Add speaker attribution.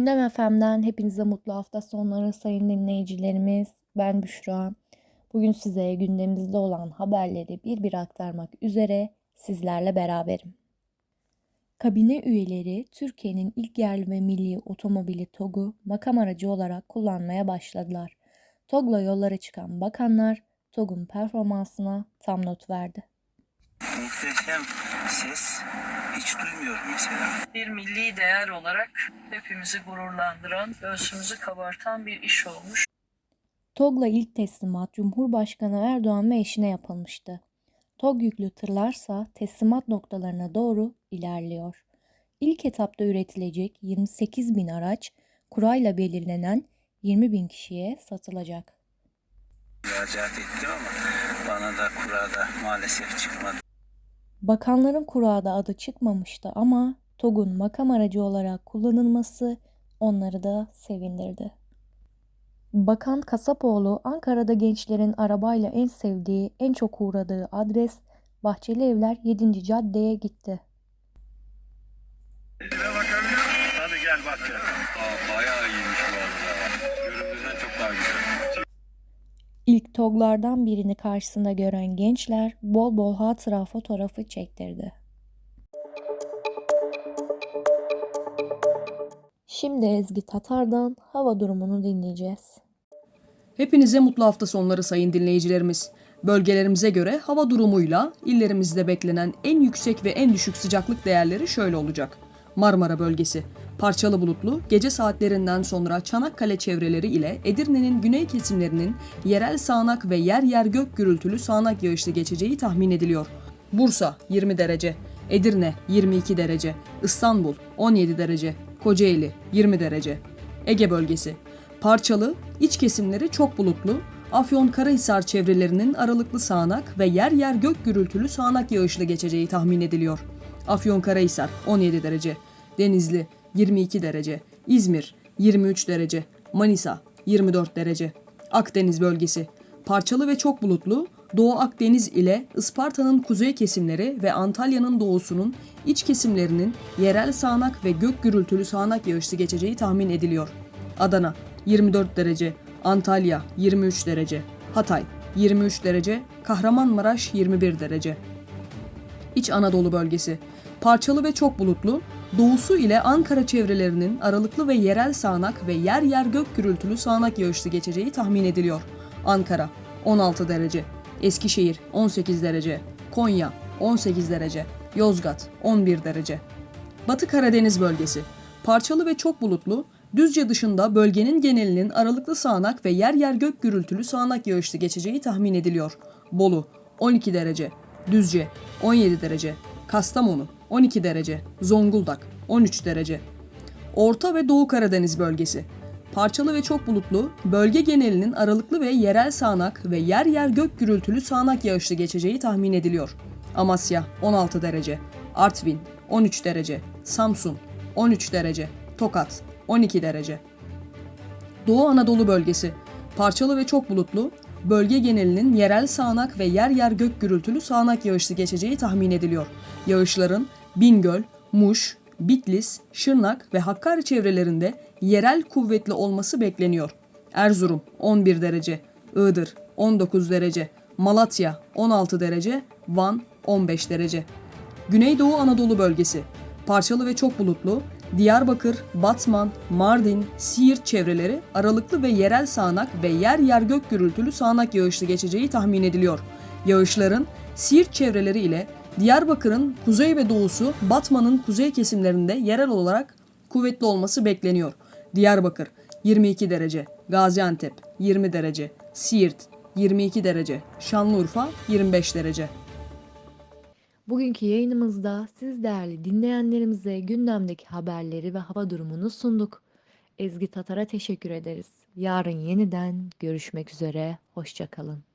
Speaker 1: Gündem FM'den hepinize mutlu hafta sonları sayın dinleyicilerimiz. Ben Büşra. Bugün size gündemimizde olan haberleri bir bir aktarmak üzere sizlerle beraberim. Kabine üyeleri Türkiye'nin ilk yerli ve milli otomobili TOG'u makam aracı olarak kullanmaya başladılar. TOG'la yollara çıkan bakanlar TOG'un performansına tam not verdi.
Speaker 2: Muhteşem ses hiç duymuyorum mesela.
Speaker 3: bir milli değer olarak hepimizi gururlandıran, göğsümüzü kabartan bir iş olmuş.
Speaker 1: TOG'la ilk teslimat Cumhurbaşkanı Erdoğan ve eşine yapılmıştı. TOG yüklü tırlarsa teslimat noktalarına doğru ilerliyor. İlk etapta üretilecek 28 bin araç kurayla belirlenen 20 bin kişiye satılacak.
Speaker 2: Müracaat ettim ama bana da kurada maalesef çıkmadı.
Speaker 1: Bakanların kurada adı çıkmamıştı ama TOG'un makam aracı olarak kullanılması onları da sevindirdi. Bakan Kasapoğlu Ankara'da gençlerin arabayla en sevdiği, en çok uğradığı adres Bahçeli Evler 7. Cadde'ye gitti.
Speaker 4: Hadi gel bak ya.
Speaker 5: Aa, bayağı iyiymiş bu arada. Göründüğünden çok daha güzel.
Speaker 1: TOG'lardan birini karşısında gören gençler bol bol hatıra fotoğrafı çektirdi. Şimdi Ezgi Tatar'dan hava durumunu dinleyeceğiz.
Speaker 6: Hepinize mutlu hafta sonları sayın dinleyicilerimiz. Bölgelerimize göre hava durumuyla illerimizde beklenen en yüksek ve en düşük sıcaklık değerleri şöyle olacak. Marmara bölgesi parçalı bulutlu, gece saatlerinden sonra Çanakkale çevreleri ile Edirne'nin güney kesimlerinin yerel sağanak ve yer yer gök gürültülü sağanak yağışlı geçeceği tahmin ediliyor. Bursa 20 derece, Edirne 22 derece, İstanbul 17 derece, Kocaeli 20 derece. Ege bölgesi Parçalı, iç kesimleri çok bulutlu, Afyon-Karahisar çevrelerinin aralıklı sağanak ve yer yer gök gürültülü sağanak yağışlı geçeceği tahmin ediliyor. Afyon-Karahisar 17 derece, Denizli 22 derece, İzmir 23 derece, Manisa 24 derece. Akdeniz bölgesi. Parçalı ve çok bulutlu, Doğu Akdeniz ile Isparta'nın kuzey kesimleri ve Antalya'nın doğusunun iç kesimlerinin yerel sağanak ve gök gürültülü sağanak yağışlı geçeceği tahmin ediliyor. Adana 24 derece, Antalya 23 derece, Hatay 23 derece, Kahramanmaraş 21 derece. İç Anadolu bölgesi parçalı ve çok bulutlu, doğusu ile Ankara çevrelerinin aralıklı ve yerel sağanak ve yer yer gök gürültülü sağanak yağışlı geçeceği tahmin ediliyor. Ankara 16 derece, Eskişehir 18 derece, Konya 18 derece, Yozgat 11 derece. Batı Karadeniz bölgesi parçalı ve çok bulutlu, Düzce dışında bölgenin genelinin aralıklı sağanak ve yer yer gök gürültülü sağanak yağışlı geçeceği tahmin ediliyor. Bolu 12 derece, Düzce 17 derece, Kastamonu 12 derece, Zonguldak 13 derece. Orta ve Doğu Karadeniz bölgesi. Parçalı ve çok bulutlu, bölge genelinin aralıklı ve yerel sağanak ve yer yer gök gürültülü sağanak yağışlı geçeceği tahmin ediliyor. Amasya 16 derece, Artvin 13 derece, Samsun 13 derece, Tokat 12 derece. Doğu Anadolu bölgesi. Parçalı ve çok bulutlu, bölge genelinin yerel sağanak ve yer yer gök gürültülü sağanak yağışlı geçeceği tahmin ediliyor. Yağışların Bingöl, Muş, Bitlis, Şırnak ve Hakkari çevrelerinde yerel kuvvetli olması bekleniyor. Erzurum 11 derece, Iğdır 19 derece, Malatya 16 derece, Van 15 derece. Güneydoğu Anadolu bölgesi. Parçalı ve çok bulutlu, Diyarbakır, Batman, Mardin, Siirt çevreleri aralıklı ve yerel sağanak ve yer yer gök gürültülü sağanak yağışlı geçeceği tahmin ediliyor. Yağışların Siirt çevreleri ile Diyarbakır'ın kuzey ve doğusu, Batman'ın kuzey kesimlerinde yerel olarak kuvvetli olması bekleniyor. Diyarbakır 22 derece, Gaziantep 20 derece, Siirt 22 derece, Şanlıurfa 25 derece.
Speaker 1: Bugünkü yayınımızda siz değerli dinleyenlerimize gündemdeki haberleri ve hava durumunu sunduk. Ezgi Tatar'a teşekkür ederiz. Yarın yeniden görüşmek üzere. Hoşçakalın.